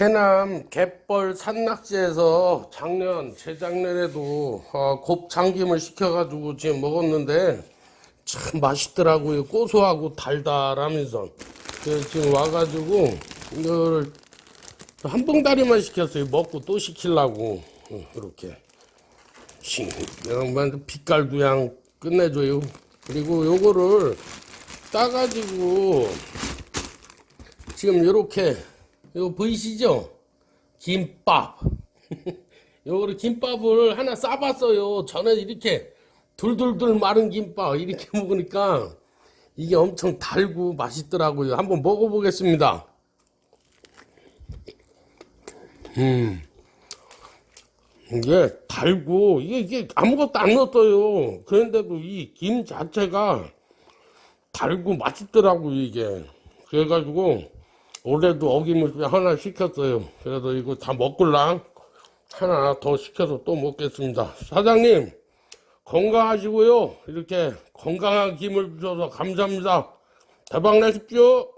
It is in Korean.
해남 갯벌 산낙지에서 작년 재작년에도 어, 곱창김을 시켜가지고 지금 먹었는데 참 맛있더라고요. 고소하고 달달하면서. 그래서 지금 와가지고 이걸 한 봉다리만 시켰어요. 먹고 또 시키려고. 어, 이렇게. 양반 빛깔도 그냥 끝내줘요. 그리고 요거를 따가지고 지금 요렇게 이거 보이시죠? 김밥. 요거를 김밥을 하나 싸봤어요. 저는 이렇게 둘둘둘 마른 김밥 이렇게 먹으니까 이게 엄청 달고 맛있더라고요. 한번 먹어보겠습니다. 음. 이게 달고 이게 이게 아무것도 안 넣었어요. 그런데도 이 김 자체가 달고 맛있더라고요 이게. 그래가지고 올해도 어김을 하나 시켰어요. 그래서 이거 다 먹을랑 하나 더 시켜서 또 먹겠습니다. 사장님 건강하시고요. 이렇게 건강한 김을 주셔서 감사합니다. 대박 나십시오.